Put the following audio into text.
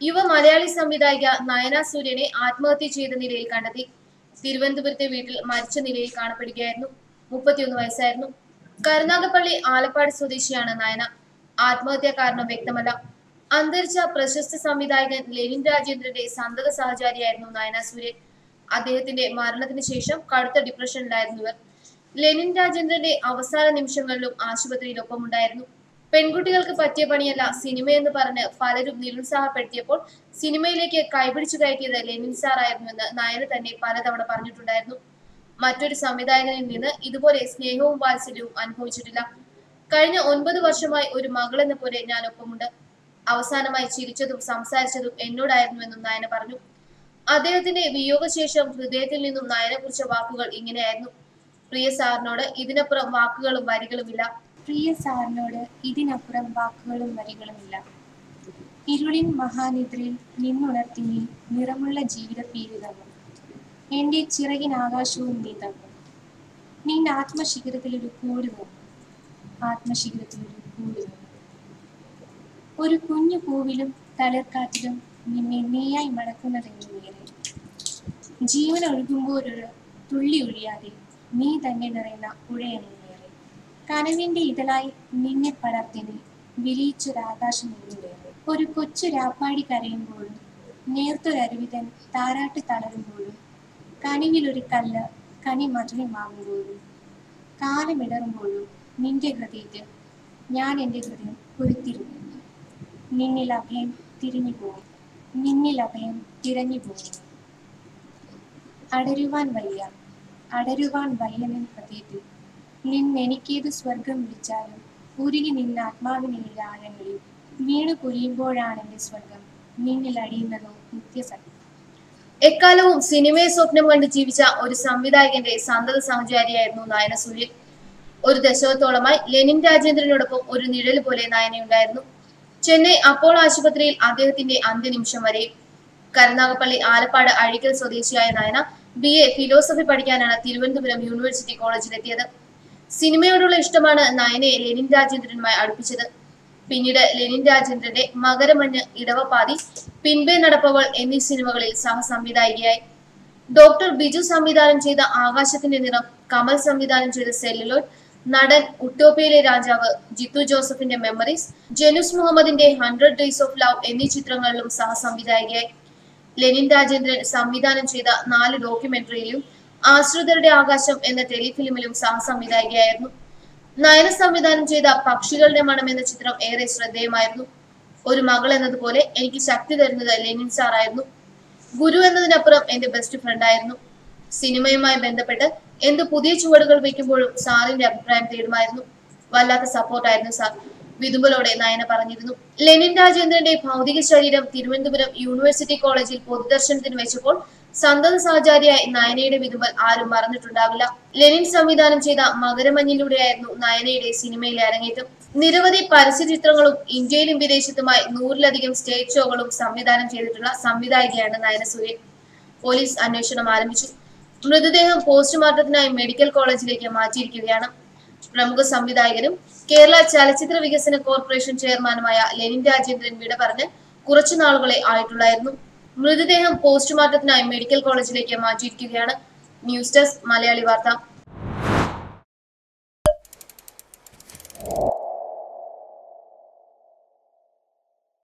യുവ മലയാളി സംവിധായിക നയന സൂര്യനെ ആത്മഹത്യ ചെയ്ത നിലയിൽ കണ്ടെത്തി. തിരുവനന്തപുരത്തെ വീട്ടിൽ മരിച്ച നിലയിൽ കാണപ്പെടുകയായിരുന്നു. മുപ്പത്തിയൊന്ന് വയസ്സായിരുന്നു. കരുനാഗപ്പള്ളി ആലപ്പാട് സ്വദേശിയാണ് നയന. ആത്മഹത്യ കാരണം വ്യക്തമല്ല. അന്തരിച്ച പ്രശസ്ത സംവിധായകൻ ലെനിൻ രാജേന്ദ്രന്റെ സന്തത സഹചാരിയായിരുന്നു നയന സൂര്യൻ. അദ്ദേഹത്തിന്റെ മരണത്തിന് ശേഷം കടുത്ത ഡിപ്രഷനിലായിരുന്നു ഇവർ. ലെനിൻ രാജേന്ദ്രന്റെ അവസാന നിമിഷങ്ങളിലും ആശുപത്രിയിലൊപ്പം പെൺകുട്ടികൾക്ക് പറ്റിയ പണിയല്ല. സിനിമയെന്ന് പറഞ്ഞ് പലരും നിരുത്സാഹപ്പെടുത്തിയപ്പോൾ സിനിമയിലേക്ക് കൈപിടിച്ചു കയറ്റിയത് ലെനിൻ സാർ ആയിരുന്നുവെന്ന് നായർ തന്നെ പലതവണ പറഞ്ഞിട്ടുണ്ടായിരുന്നു. മറ്റൊരു സംവിധായകനിൽ നിന്ന് ഇതുപോലെ സ്നേഹവും വാത്സല്യവും അനുഭവിച്ചിട്ടില്ല. കഴിഞ്ഞ ഒൻപത് വർഷമായി ഒരു മകളെന്ന പോലെ ഞാൻ ഒപ്പമുണ്ട് അവസാനമായി ചിരിച്ചതും സംസാരിച്ചതും എന്നോടായിരുന്നുവെന്നും നായന പറഞ്ഞു. അദ്ദേഹത്തിന്റെ വിയോഗശേഷം ഹൃദയത്തിൽ നിന്നും നായനെ കുറിച്ച വാക്കുകൾ ഇങ്ങനെയായിരുന്നു. പ്രിയ സാറിനോട് ഇതിനപ്പുറം വാക്കുകളും വരികളുമില്ല. പ്രിയ സാറിനോട് ഇതിനപ്പുറം വാക്കുകളും വരികളുമില്ല. ഇരുളിൻ മഹാനിദ്രയിൽ നിന്നുണർത്തി നീ നിറമുള്ള ജീവിത പീരിതവും എന്റെ എന്റെ ചിറകിനാകാശവും നീ തന്നു നിന്റെ ആത്മശിഖരത്തിലൊരു കൂട് തന്നു ആത്മശിഖരത്തിലൊരു കൂട് തന്നു ഒരു കുഞ്ഞു പൂവിലും തളിർക്കാറ്റിലും നിന്നെ നീയായി മടക്കുന്നതെന്ന് നേരെ. ജീവൻ ഒഴുകുമ്പോഴൊരു തുള്ളി ഒഴിയാതെ നീ തന്നെ നിറയുന്ന പുഴയെന്നേറെ കനവിന്റെ ഇതളായി നിന്നെ പടർത്തിനെ നീ വിരിയിച്ചൊരാകാശം മുഴുവേറെ ഒരു കൊച്ചു രാപ്പാടി കരയുമ്പോഴും നേർത്തൊരരുവിതൻ താരാട്ട് തളരുമ്പോഴും കനിവിലൊരു കല്ല് കനി മധുരമാകുമ്പോഴും കാലമിടറുമ്പോഴും നിന്റെ ഹൃദയത്തിൽ ഞാൻ എന്റെ ഹൃദയം പൊരുത്തിരുന്നു നിന്നിൽ അഭയം തിരിഞ്ഞു പോകും നിന്നിൽ അഭയം തിരഞ്ഞു പോകും അടരുവാൻ വയ്യ. അടരുവാൻ വയ്യനിൻ ഹൃദയത്തിൽ. നിന്നെനിക്കേത് സ്വർഗം വിളിച്ചാലും ഉരുകി നിന്ന ആത്മാവിനിലെ ആഴങ്ങളിൽ വീണു പൊരിയുമ്പോഴാണ് എന്റെ സ്വർഗം നിന്നിൽ അടിയുന്നതോ നിത്യസത്യം. എക്കാലവും സിനിമയെ സ്വപ്നം കണ്ട് ജീവിച്ച ഒരു സംവിധായകന്റെ സന്തത സഹചാരിയായിരുന്നു നയന സൂര്യൻ. ഒരു ദശകത്തോളമായി ലെനിൻ രാജേന്ദ്രനോടൊപ്പം ഒരു നിഴൽ പോലെ നയനയുണ്ടായിരുന്നു. ചെന്നൈ അപ്പോളോ ആശുപത്രിയിൽ അദ്ദേഹത്തിന്റെ അന്ത്യനിമിഷം വരെ കരുനാഗപ്പള്ളി ആലപ്പാട് അഴിക്കൽ സ്വദേശിയായ നയന ബി എ ഫിലോസഫി പഠിക്കാനാണ് തിരുവനന്തപുരം യൂണിവേഴ്സിറ്റി കോളേജിലെത്തിയത് സിനിമയോടുള്ള ഇഷ്ടമാണ് നയനയെ ലെനിൻ രാജേന്ദ്രനുമായി അടുപ്പിച്ചത്. പിന്നീട് ലെനിൻ രാജേന്ദ്രന്റെ മകരമഞ്ഞ് ഇടവപ്പാതി പിൻപേ നടപ്പവൾ എന്നീ സിനിമകളിൽ സഹസംവിധായികയായി. ഡോക്ടർ ബിജു സംവിധാനം ചെയ്ത ആകാശത്തിന്റെ നിറം കമൽ സംവിധാനം ചെയ്ത സെല്ലുലോഡ് നടൻ ഉട്ടോപ്പിയയിലെ രാജാവ് ജിത്തു ജോസഫിന്റെ മെമ്മറീസ് ജനുസ് മുഹമ്മദിന്റെ ഹൺഡ്രഡ് ഡേയ്സ് ഓഫ് ലവ് എന്നീ ചിത്രങ്ങളിലും സഹസംവിധായികയായി. ലെനിൻ രാജേന്ദ്രൻ സംവിധാനം ചെയ്ത നാല് ഡോക്യുമെന്ററിയിലും ആശ്രിതരുടെ ആകാശം എന്ന ടെലിഫിലിമിലും സഹസംവിധായികയായിരുന്നു. നയന സംവിധാനം ചെയ്ത പക്ഷികളുടെ മണം എന്ന ചിത്രം ഏറെ ശ്രദ്ധേയമായിരുന്നു. ഒരു മകൾ എന്നതുപോലെ എനിക്ക് ശക്തി തരുന്നത് ലെനിൻ സാറായിരുന്നു. ഗുരു എന്നതിനപ്പുറം എന്റെ ബെസ്റ്റ് ഫ്രണ്ട് ആയിരുന്നു. സിനിമയുമായി ബന്ധപ്പെട്ട് എന്ത് പുതിയ ചുവടുകൾ വയ്ക്കുമ്പോഴും സാറിന്റെ അഭിപ്രായം തേടുമായിരുന്നു. വല്ലാത്ത സപ്പോർട്ടായിരുന്നു സാർ. വിതുമ്പലോടെ നയന പറഞ്ഞിരുന്നു ലെനിൻ രാജേന്ദ്രന്റെ ഭൗതിക ശരീരം തിരുവനന്തപുരം യൂണിവേഴ്സിറ്റി കോളേജിൽ പൊതുദർശനത്തിന് വെച്ചപ്പോൾ സന്തത സഹചാരിയായ നയനയുടെ വിതുമ്പൽ ആരും മറന്നിട്ടുണ്ടാവില്ല. ലെനിൻ സംവിധാനം ചെയ്ത മകരമഞ്ഞിലൂടെയായിരുന്നു നയനയുടെ സിനിമയിൽ അരങ്ങേറ്റം. നിരവധി പരസ്യ ചിത്രങ്ങളും ഇന്ത്യയിലും വിദേശത്തുമായി നൂറിലധികം സ്റ്റേജ് ഷോകളും സംവിധാനം ചെയ്തിട്ടുള്ള സംവിധായികയാണ് നയനസൂര്യൻ പോലീസ് അന്വേഷണം ആരംഭിച്ചു. മൃതദേഹം പോസ്റ്റ്മോർട്ടത്തിനായി മെഡിക്കൽ കോളേജിലേക്ക് മാറ്റിയിരിക്കുകയാണ് പ്രമുഖ സംവിധായകനും കേരള ചലച്ചിത്ര വികസന കോർപ്പറേഷൻ ചെയർമാനുമായ ലെനിൻ രാജേന്ദ്രൻ വിട പറഞ്ഞ് കുറച്ചു നാളുകളെ ആയിട്ടുള്ളായിരുന്നു. മൃതദേഹം പോസ്റ്റ്മോർട്ടത്തിനായി മെഡിക്കൽ കോളേജിലേക്ക് മാറ്റിയിരിക്കുകയാണ് ന്യൂസ് ഡെസ്ക് മലയാളി വാർത്ത